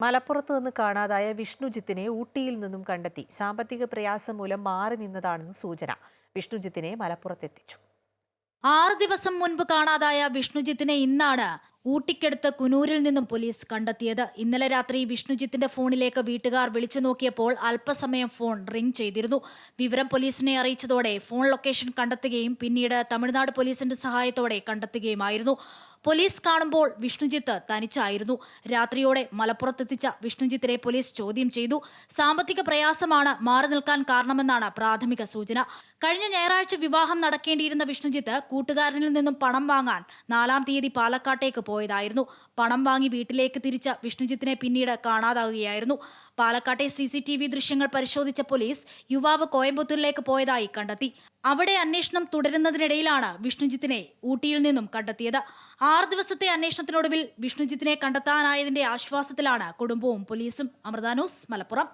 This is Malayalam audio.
മലപ്പുറത്ത് നിന്ന് കാണാതായ വിഷ്ണുജിത്തിനെ ഊട്ടിയിൽ നിന്നും കണ്ടെത്തി. സാമ്പത്തിക പ്രയാസം മൂലം മാറി നിന്നതാണെന്ന് സൂചന. വിഷ്ണുജിത്തിനെ മലപ്പുറത്തെത്തിച്ചു. ആറ് ദിവസം മുൻപ് കാണാതായ വിഷ്ണുജിത്തിനെ ഇന്നാണ് ഊട്ടിക്കടുത്ത് കുനൂരിൽ നിന്നും പോലീസ് കണ്ടെത്തിയത്. ഇന്നലെ രാത്രി വിഷ്ണുജിത്തിന്റെ ഫോണിലേക്ക് വീട്ടുകാർ വിളിച്ചു നോക്കിയപ്പോൾ അല്പസമയം ഫോൺ റിംഗ് ചെയ്തിരുന്നു. വിവരം പോലീസിനെ അറിയിച്ചതോടെ ഫോൺ ലൊക്കേഷൻ കണ്ടെത്തുകയും പിന്നീട് തമിഴ്നാട് പോലീസിന്റെ സഹായത്തോടെ കണ്ടെത്തുകയുമായിരുന്നു. പോലീസ് കാണുമ്പോൾ വിഷ്ണുജിത്ത് തനിച്ചായിരുന്നു. രാത്രിയോടെ മലപ്പുറത്തെത്തിച്ച വിഷ്ണുജിത്തിനെ പോലീസ് ചോദ്യം ചെയ്തു. സാമ്പത്തിക പ്രയാസമാണ് മാറി നിൽക്കാൻ കാരണമെന്നാണ് പ്രാഥമിക സൂചന. കഴിഞ്ഞ ഞായറാഴ്ച വിവാഹം നടക്കേണ്ടിയിരുന്ന വിഷ്ണുജിത്ത് കൂട്ടുകാരനിൽ നിന്നും പണം വാങ്ങാൻ നാലാം തീയതി പാലക്കാട്ടേക്ക് പോയതായിരുന്നു. പണം വാങ്ങി വീട്ടിലേക്ക് തിരിച്ച വിഷ്ണുജിത്തിനെ പിന്നീട് കാണാതാകുകയായിരുന്നു പാലക്കാട്ടെ സി സി ടി വി ദൃശ്യങ്ങൾ പരിശോധിച്ച പോലീസ് യുവാവ് കോയമ്പത്തൂരിലേക്ക് പോയതായി കണ്ടെത്തി. അവിടെ അന്വേഷണം തുടരുന്നതിനിടയിലാണ് വിഷ്ണുജിത്തിനെ ഊട്ടിയിൽ നിന്നും കണ്ടെത്തിയത്. ആറ് ദിവസത്തെ അന്വേഷണത്തിനൊടുവിൽ വിഷ്ണുജിത്തിനെ കണ്ടെത്താനായതിന്റെ ആശ്വാസത്തിലാണ് കുടുംബവും പോലീസും. അമൃതാനൂസ് മലപ്പുറം.